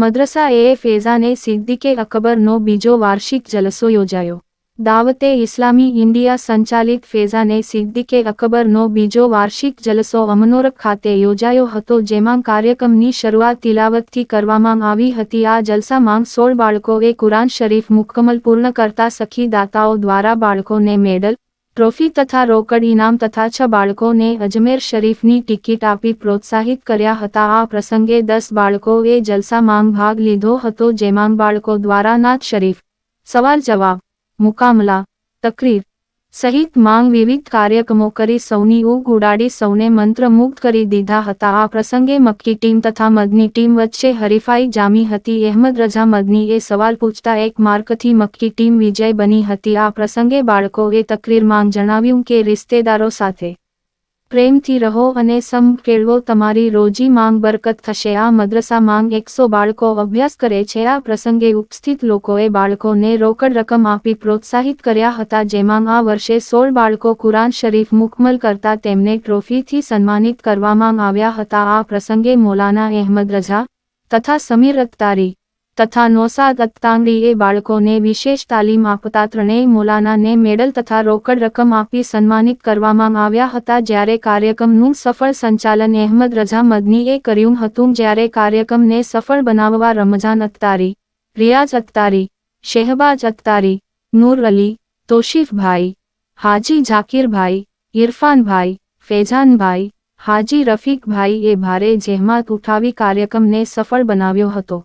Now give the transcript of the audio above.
મદ્રસા એ ફેઝાને સિદ્દીકે અકબરનો બીજો વાર્ષિક જલસો યોજાયો. દાવતે ઇસ્લામી ઇન્ડિયા સંચાલિત ફેઝાને સિદ્દીકે અકબરનો બીજો વાર્ષિક જલસો અમનોરક ખાતે યોજાયો હતો, જેમાં કાર્યક્રમની શરૂઆત તિલાવતથી કરવામાં આવી હતી. આ જલસામાં સોળ બાળકોએ કુરાન શરીફ મુકમલ પૂર્ણ કરતા સખી દાતાઓ દ્વારા બાળકોને મેડલ ટ્રોફી તથા રોકડ ઇનામ તથા છ બાળકોને અજમેર શરીફની ટિકિટ આપી પ્રોત્સાહિત કર્યા હતા આ પ્રસંગે દસ બાળકોએ જલસામાં ભાગ લીધો હતો જેમાં બાળકો દ્વારા નાથ શરીફ સવાલ જવાબ મુકામલા તકરીર સહિત માંગ વિવિધ કાર્યક્રમો કરી સૌની ઊગ ઉડાડી સૌને મંત્રમુગ્ધ કરી દીધા હતા. આ પ્રસંગે મક્કી ટીમ તથા મદની ટીમ વચ્ચે હરીફાઈ જામી હતી. અહેમદ રજા મદનીએ સવાલ પૂછતા એક માર્કથી મક્કી ટીમ વિજય બની હતી. આ પ્રસંગે બાળકોએ તકરીરમાં જણાવ્યું કે, રિશ્તેદારો સાથે પ્રેમથી રહો અને સમ કેળવો તમારી રોજી માંગ બરકત થશે. આ મદ્રસા માંગ એકસો બાળકો અભ્યાસ કરે છે. આ પ્રસંગે ઉપસ્થિત લોકોએ બાળકોને રોકડ રકમ આપી પ્રોત્સાહિત કર્યા હતા, જેમાં આ વર્ષે સોળ બાળકો કુરાન શરીફ મુકમલ કરતા તેમને ટ્રોફીથી સન્માનિત કરવામાં આવ્યા હતા. આ પ્રસંગે મૌલાના અહેમદ રઝા તથા સમીર અખ્તારી તથા નોસાદ અત્તાંગડીએ બાળકોને વિશેષ તાલીમ આપતા ત્રણેય મૌલાનાને મેડલ તથા રોકડ રકમ આપી સન્માનિત કરવામાં આવ્યા હતા જ્યારે કાર્યક્રમનું સફળ સંચાલન અહેમદ રઝા મદનીએ કર્યું હતું જ્યારે કાર્યક્રમને સફળ બનાવવા રમઝાન અખ્તારી, રિયાઝ અખ્તારી શહેબાજ અખ્તારી, નૂર અલી, તોશીફભાઈ, હાજી ઝાકીરભાઈ ઇરફાનભાઈ, ફેઝાનભાઈ, હાજી રફીકભાઈએ ભારે જહેમત ઉઠાવી કાર્યક્રમને સફળ બનાવ્યો હતો.